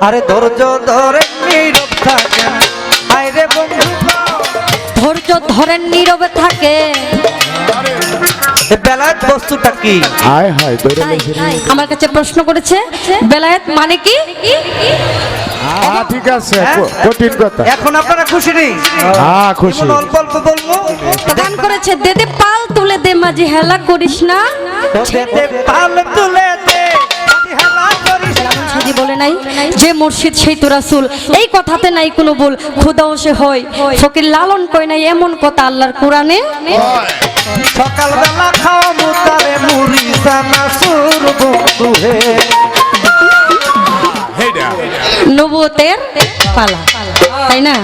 আরে ধৈর্য ধরে নীরব থাকেন আইরে বন্ধু ধৈর্য ধরেন নীরবে থাকে। বেলায়েত বস্তুটা কি? হায় হায় রে। আমার কাছে প্রশ্ন করেছে বেলায়েত মানে কি? হ্যাঁ ঠিক আছে হ্যাঁ? কঠিন কথা। এখন আপনারা খুশি নেই? হ্যাঁ খুশি। অল্প অল্প বলব? গান করেছে দে দে পাল তুলে দে মাঝি হেলা করিস না। দেদে পাল তুলে দে নাই? যে মুর্শিদ সেই তো রাসুল। এই কথাতে নাই কোনো ভুল। খুদাও সে হয়। ফকির লালন কয় নাই এমন কথা আল্লাহর কোরআনে। সকালবেলা খাও মুতারে মুড়ি সানা সুর বন্ধু হে। নবুয়তের পালা। তাই না?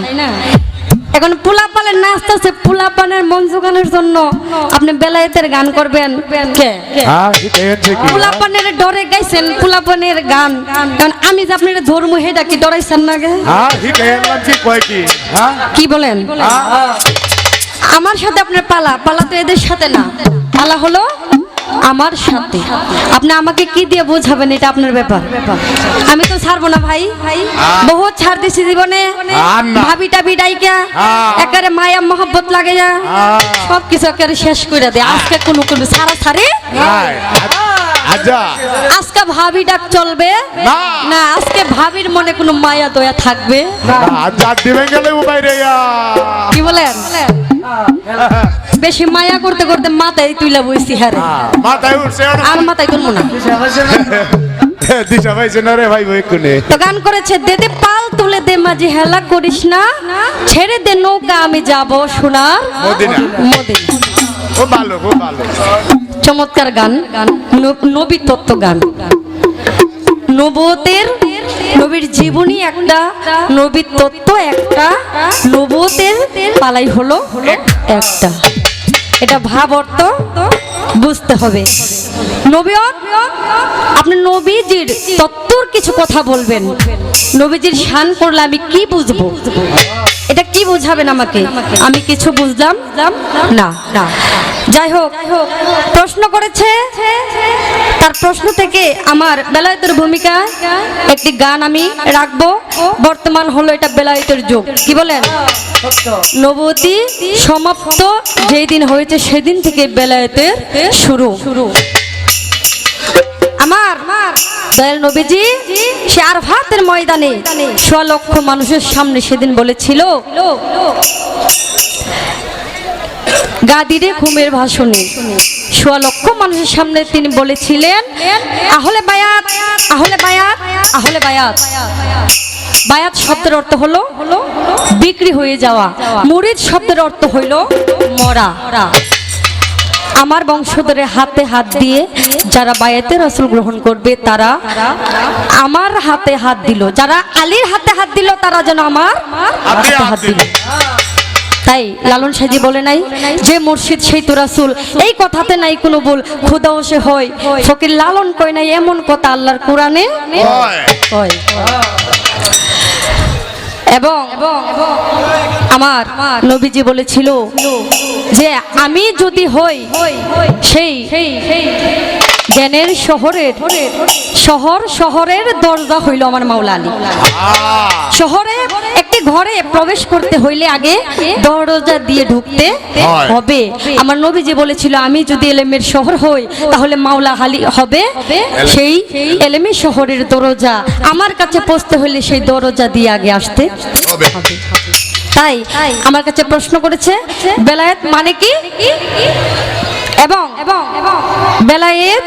এখন পোলা পালের নাচতে আছে পোলা পানের মন জোগানোর জন্য আপনি বেলায়েতের গান করবেন। কে? হ্যাঁ পোলা পানের ডরে গাইছেন পোলা পানের গান। কারণ আমি যে আপনার ধর্ম হেটা কি ডরাইছেন না গে? হ্যাঁ হ্যাঁ? কি বলেন? আমার সাথে আপনার পালা পালা তো এদের সাথে না। পালা হলো আমার সাথে আপনি আমাকে কি দিয়ে বোঝাবেন? এটা আপনার ব্যাপার। আমি তো ছাড়বো না ভাই। বহুত ছাড় দিছি জীবনে। আর না। ভাবি টাবি ডাইকা হ্যাঁ। একারে মায়া মহব্বত লাগে যা হ্যাঁ। সব কিছু একেবারে শেষ করে দে। আজকে কোনো কোনো সারা সারে আচ্ছা। আজকে ভাবি ডাক চলবে। না। আজকে ভাবির মনে কোনো মায়া দয়া থাকবে। ইয়া। কি বলেন? বেশি মায়া করতে করতে মাথায় তুইলা বইছি হারে হ্যাঁ, মাথায় উঠছে আর মাথায় তুলবো না। দিশা পাইছে না? রে ভাই বই কোনে? তো গান করেছে দে দে পাল তুলে দে মাঝি হেলা করিস না। ছেড়ে দে নৌকা আমি যাব সোনার মদিনা। মদিনা। ও ভালো ও ভালো। চমৎকার গান নবী তত্ত্ব গান। নবতের নবীর জীবনী একটা নবীর তত্ত্ব একটা নবতের পালাই হলো একটা। এটা ভাব অর্থ বুঝতে হবে। নবী আপনি নবীজির তত্ত্বর কিছু কথা বলবেন। নবীজির শান করলে আমি কি বুঝব? এটা কি বুঝাবেন আমাকে? আমি কিছু বুঝলাম? না না। যাই হোক, প্রশ্ন করেছে, তার প্রশ্ন থেকে আমার বেলায়েতের ভূমিকা, একটি গান আমি রাখব। বর্তমান হলো এটা বেলায়েতের যুগ। কি বলেন? নবতী সমাপ্ত, যেই দিন হয়েছে সেদিন থেকে বেলায়েতের শুরু। শুরু আমার দয়াল নবীজি, সে আরফাতের ময়দানে সোয়া লক্ষ মানুষের সামনে সেদিন বলেছিল গাদিরে ঘুমের ভাষণে। সোয়া লক্ষ মানুষের সামনে তিনি বলেছিলেন আহলে বায়াত আহলে বায়াত আহলে বায়াত। বায়াত শব্দের অর্থ হলো বিক্রি হয়ে যাওয়া। মুরিদ শব্দের অর্থ হইল মরা। আমার বংশধরের হাতে হাত দিয়ে যারা বায়াতের রসুল গ্রহণ করবে তারা আমার হাতে হাত দিল। যারা আলীর হাতে হাত দিল তারা যেন আমার হাত হাত দিল। তাই লালন সাজি বলে নাই যে মুর্শিদ সেই তো রাসূল। এই কথাতে নাই কোনো ভুল খুদাও সে হয়। ফকির লালন কয় নাই এমন কথা আল্লাহর কোরআনে হয়। এবং আমার নবীজি বলেছিল যে আমি যদি হই সেই জ্ঞানের শহরের শহর শহরের দরজা হইল আমার মাওলা আলী। শহরে ঘরে প্রবেশ করতে হইলে আগে দরজা দিয়ে ঢুকতে হবে। আমার নবীজি বলেছিল আমি যদি এলেমের শহর হই তাহলে মাওলা হালি হবে সেই এলেমের শহরের দরজা। আমার কাছে পৌঁছতে হইলে সেই দরজা দিয়ে আগে আসতে। হবে। তাই আমার কাছে প্রশ্ন করেছে বেলায়েত মানে কি? এবং বেলায়েত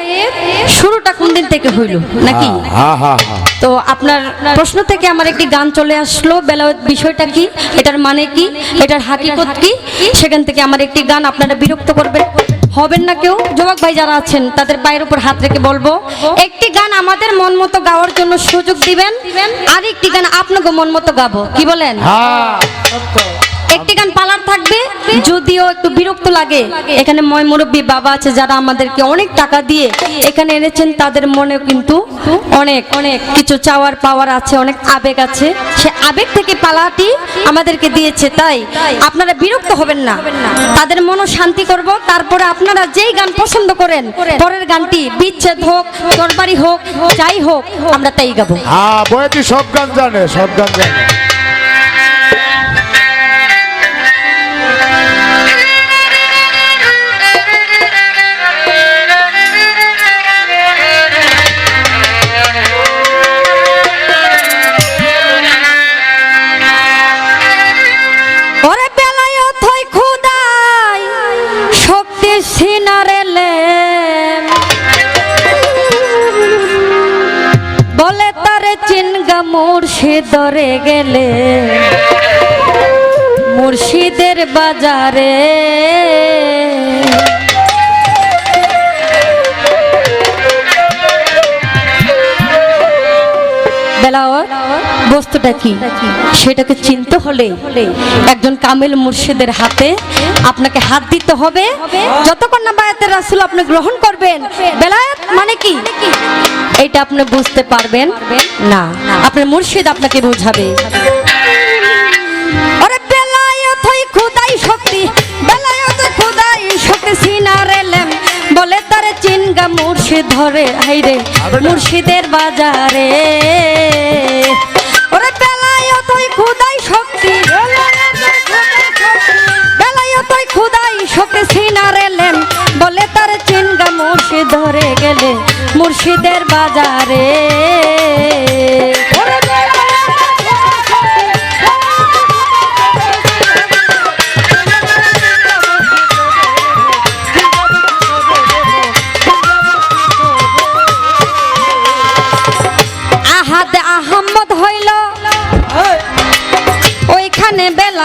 শুরুটা কোন দিন থেকে হইল নাকি? হ্যাঁ হ্যাঁ হ্যাঁ তো আপনার প্রশ্ন থেকে আমার একটি গান চলে আসলো বেলায়েত বিষয়টা কি? এটার মানে কি? এটার হাকিকত কি? সেখান থেকে আমার একটি গান আপনারা বিরক্ত করবেন। হবেন না কেউ? যুবক ভাই যারা আছেন তাদের পায়ের উপর হাত রেখে বলব একটি গান আমাদের মন মতো গাওয়ার জন্য সুযোগ দিবেন আর একটি গান আপনাকে মন মতো গাবো। কি বলেন? হ্যাঁ। থাকবে, যদিও একটু বিরক্ত লাগে। এখানে ময় মুরব্বী বাবা আছে যারা আমাদেরকে অনেক টাকা দিয়ে এখানে এনেছেন, তাদের মনে কিন্তু অনেক অনেক কিছু চাওয়ার পাওয়ার আছে, অনেক আবেগ আছে। সে আবেগ থেকে পালাটি আমাদেরকে দিয়েছে, তাই আপনারা বিরক্ত হবেন না। তাদের মনও শান্তি করব, তারপরে আপনারা যেই গান পছন্দ করেন, পরের গানটি বিচ্ছেদ হোক, তরবারি হোক, যাই হোক, আমরা তাই গাবো। হ্যাঁ বইটি সব গান জানে, সব গান জানে। মুর্শিদরে গেলে মুর্শিদের বাজারে বস্তুটা কি? সেটাকে চিনতে হলে একজন কামেল মুর্শিদের হাতে আপনাকে হাত দিতে হবে। যতক্ষণ না বায়াতের রাসূল আপনি গ্রহণ করবেন, বেলায়াত মানে কি? এটা আপনি বুঝতে পারবেন না। আপনার মুর্শিদ আপনাকে বোঝাবে। বলে তারে চিনগা মুর্শিদ ধরে, হাইরে মুর্শিদের বাজারে। খুদাই শক্তি। বেলায় তাই খুদাই শক্তি সিনারেলেন বলে তার চিনগা মুর্শিদ ধরে গেলে, মুর্শিদের বাজারে।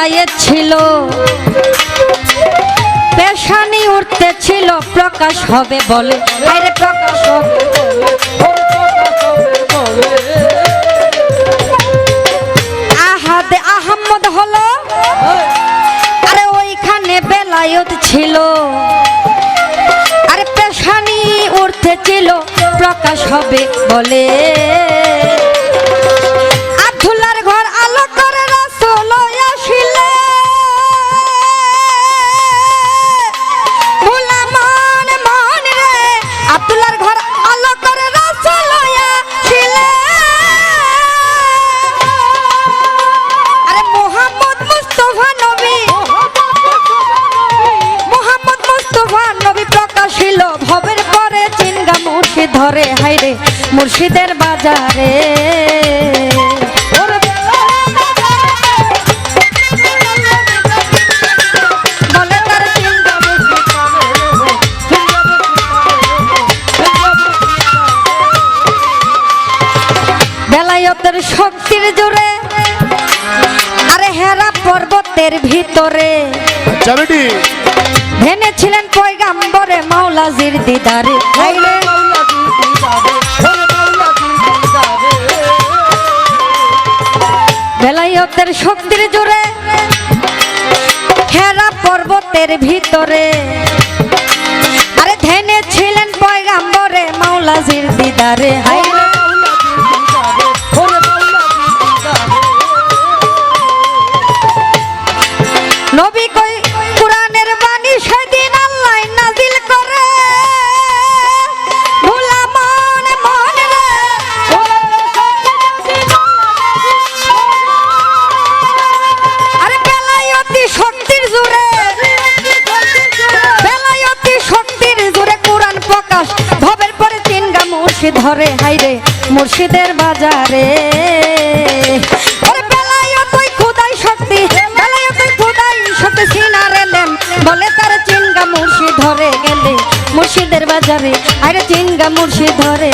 বেলায়েত ছিল। পেশানি উঠতে ছিল, প্রকাশ হবে বলে। আরে প্রকাশ হবে ওইখানে ছিল। আরে পেশানি উঠতে ছিল, প্রকাশ হবে বলে। ধরে হাইরে মুর্শিদের বাজারে। বেলায়তের শক্তির জোরে আরে হেরা পর্বতের ভিতরে। আচ্ছা ভেনেছিলেন পয়গাম্বরে মাওলাজির দিদারে। বেলায়তের শক্তির জোরে হেরা পর্বতের ভিতরে। আরে ধ্যানে ছিলেন পয়গাম্বরে মাওলাজির দিদারে হাইরে ধরে হাইরে মুর্শিদের বাজারে। বলে তার চিনগা মুর্শিদ ধরে গেলে মুর্শিদের বাজারে। আরে চিনগা মুর্শিদ ধরে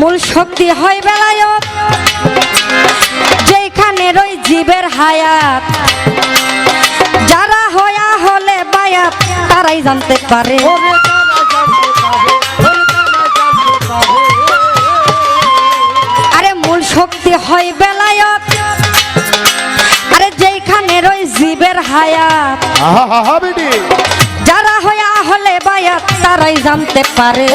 মূল শক্তি হয় বেলায়ত। যেখানে রই জীবের হায়াত। তারাই জানতে পারে। শক্তি হয় বেলায়ত। আরে যেইখানে রই জীবের হায়াত। যারা হয়া হলে বায়াত তারাই জানতে পারে।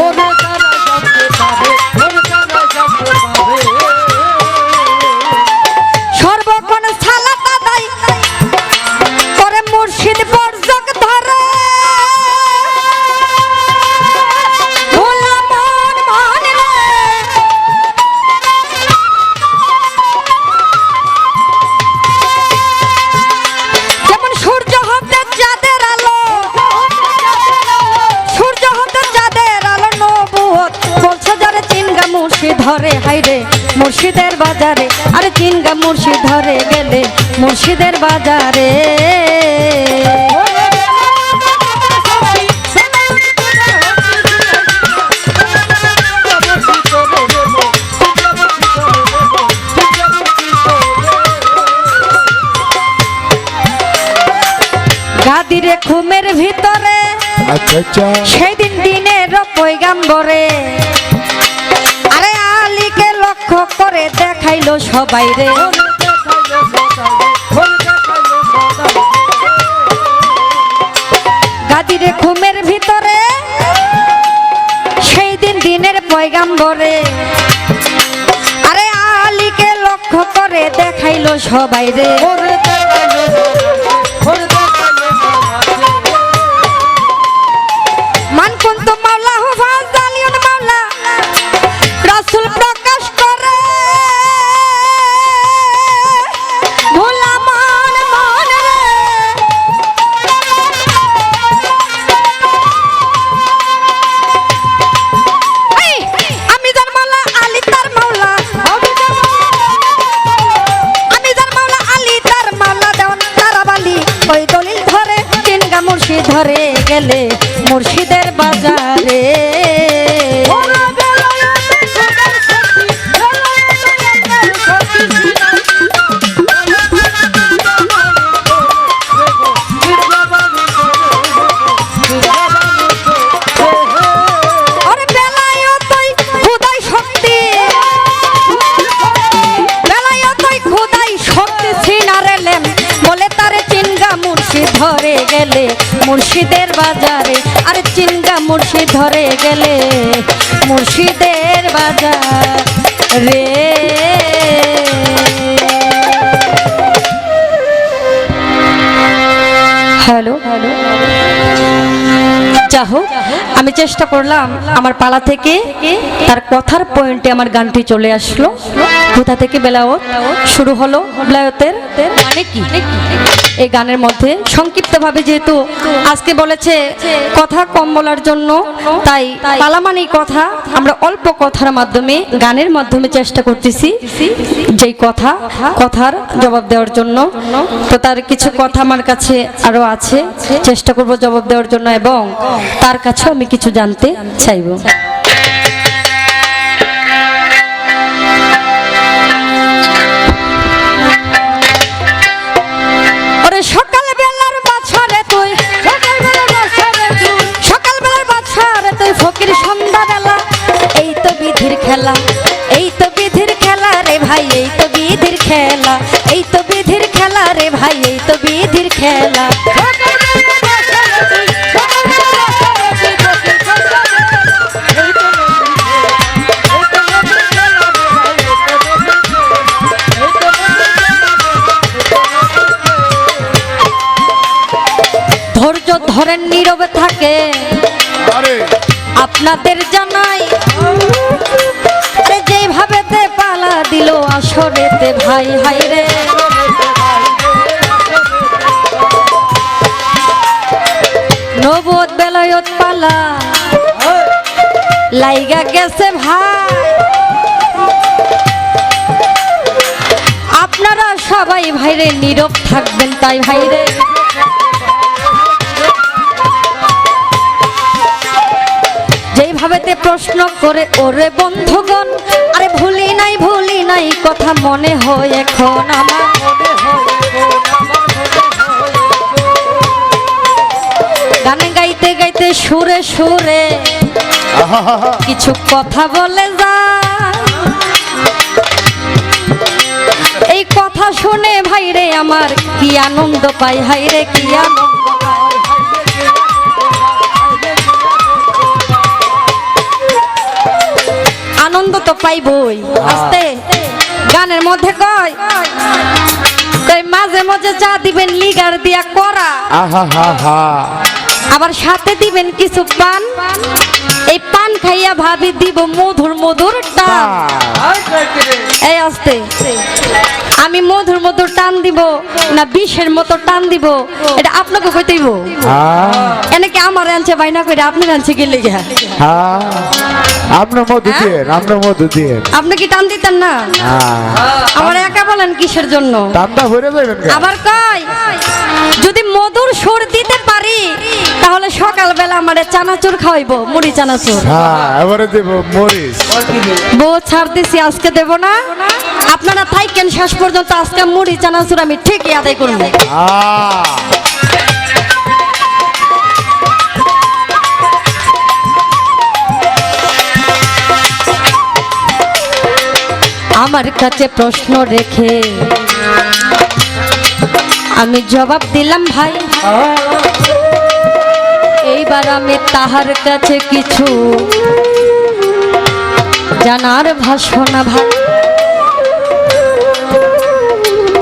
বাজারে। গাদিরে ঘুমের ভিতরে আচ্ছা আচ্ছা। সেদিন দিনের পৈগাম্বরে আরে আলীকে লক্ষ্য করে দেখাইলো সবাই রে। পয়গাম্বরে আরে আলীকে লক্ষ্য করে দেখাইলো সবাই রে। ধরে গেলে মুর্শিদের বাজারে আর চিন্তা মুর্শিদ ধরে গেলে মুর্শিদের বাজার রে। Hello hello? যা হোক, আমি চেষ্টা করলাম আমার পালা থেকে তার কথার পয়েন্টে আমার গানটি চলে আসলো। কোথা থেকে বেলাওত শুরু হলো বেলায়তের মানে কি? এই গানের মধ্যে সংক্ষিপ্তভাবে যেহেতু আজকে বলেছে কথা কম বলার জন্য, তাই পালা মানেই কথা। আমরা অল্প কথার মাধ্যমে গানের মাধ্যমে চেষ্টা করতেছি যেই কথা, কথার জবাব দেওয়ার জন্য। তো তার কিছু কথা আমার কাছে আরও আছে। চেষ্টা করব জবাব দেওয়ার জন্য এবং তার কাছেও আমি কিছু জানতে চাইব। খেলা, এই তো বিধির খেলা রে ভাই, এই তো বিধির খেলা, এই তো বিধির খেলা রে ভাই, এই তো বিধির খেলা। আপনাদের জানাই। যেভাবে তে পালা দিল আসরেতে ভাই হাই রে। নবদ বেলায়ত পালা, লাইগা গেছে ভাই। আপনারা সবাই ভাইরে নীরব থাকবেন তাই ভাইরে। যেইভাবেতে প্রশ্ন করে ওরে বন্ধুগণ আরে ভুলি নাই ভুলি নাই কথা মনে হয় এখন আমার গান গাইতে গাইতে সুরে সুরে কিছু কথা বলে যা এই কথা শুনে ভাই রে আমার কি আনন্দ পাই হাই রে কি আনন্দ আনন্দ তো পাইবই। আস্তে গানের মধ্যে কয়। কই মাঝে মাঝে যা দিবেন লিগার দিয়া করা। আবার সাথে দিবেন কিছু পান। এই পান খাইয়া ভাবি দিব মধুর মধুর টান। এই আস্তে আমি মধুর মধুর টান দিব না বিষের মতো টান দিব? এটা আপনাকে কইতেইব হ্যাঁ। এনেকে আমার আনছে বাইনা করে আপনি আনছে গেলে গিয়া। হ্যাঁ। আপনার মধু দিয়ে আপনার মধু দিয়ে আপনি কি টান দিতেন না? হ্যাঁ। আমার একা বলেন কিসের জন্য? টানটা ভরে যাবেন আবার কয় যদি মধুর সুর দিতে পারি তাহলে সকালবেলা আমারে চানাচুর খাওয়াইবো মুড়ি চানাচুর। হ্যাঁ এবারে দেব মরিচ বউ ছাড় দিছি আজকে দেব না। আপনারা থাইকেন শেষ পর্যন্ত আজকে মুড়ি চানাচুর আমি ঠিকই আদায় করব। আহ আমার কাছে প্রশ্ন রেখে। আমি জবাব দিলাম, ভাই। এইবার আমি তাহার কাছে কিছু জানার ভাষণা ভাই।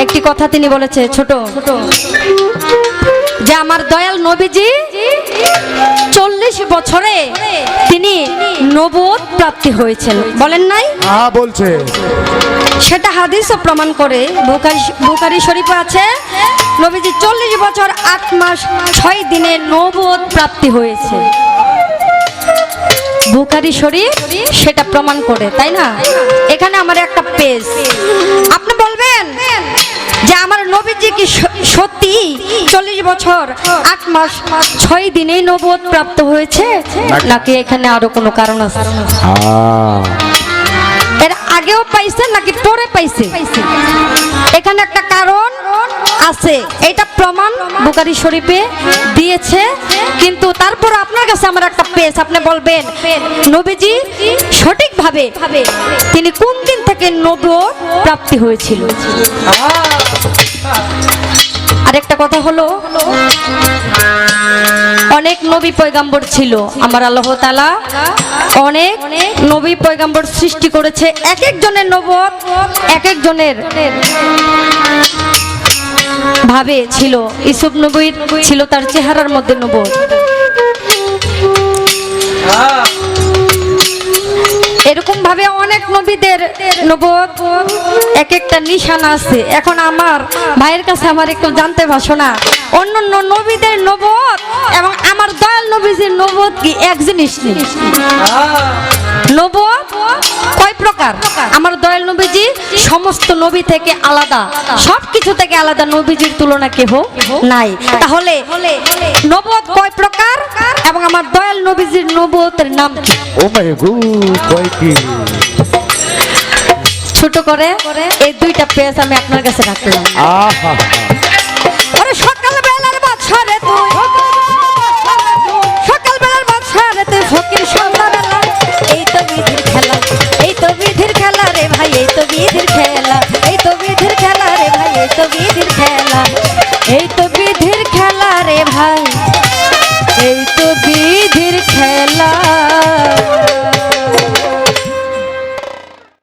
একটি কথা তিনি বলেছে, ছোট। ছোট যে আমার দয়াল নবীজি চল্লিশ বছরে তিনি নবোধ প্রাপ্তি হয়েছেন। বলেন নাই? হ্যাঁ বলছে। সেটা হাদিসও প্রমাণ করে। বুখারি বুখারি শরীফে আছে নবীজি চল্লিশ বছর আট মাস ছয় দিনে নবোধ প্রাপ্তি হয়েছে। বুখারি শরীফ সেটা প্রমাণ করে তাই না? এখানে আমার একটা পেজ। আপনি বলবেন? যে আমার নবীজি কি সত্যি চল্লিশ বছর আট মাস ছয় দিনেই নবোধ প্রাপ্ত হয়েছে? নাকি? এখানে আরও কোনো কারণ আছে? এর আগেও পাইছে নাকি পরে পাইছে? এখানে একটা কারণ আছে। এটা প্রমাণ বুকারি শরীফে দিয়েছে, কিন্তু তারপর আপনার কাছে আমার একটা পেজ আপনি বলবেন, নবীজি সঠিকভাবে তিনি কোন দিন থেকে নব প্রাপ্তি হয়েছিল? আরেকটা কথা হলো, অনেক নবী পয়গাম্বর ছিল, আমার আল্লাহ তালা অনেক নবী পয়গাম্বর সৃষ্টি করেছে, এক একজনের নবত এক একজনের ভাবে ছিল। ইসুফ নবীর ছিল তার চেহারার মধ্যে নবত এরকম ভাবে অনেক নবীদের নবত এক একটা নিশানা আছে। এখন আমার ভাইয়ের কাছে আমার একটু জানতে ভাষণা অন্য অন্য নবীদের নবত এবং আমার দয়াল নবীজির নবত কি? এক জিনিস নেই নবত কয় প্রকার? আমার দয়াল নবীজি সমস্ত নবী থেকে আলাদা। সব কিছু থেকে আলাদা নবীজির তুলনা কেহ নাই। তাহলে নবত কয় প্রকার এবং আমার দয়াল নবীজির নবতের নাম কি? ও মাই গু কয় কি? ছোট করে এই দুইটা পেজ আমি আপনার কাছে রাখলাম। আহা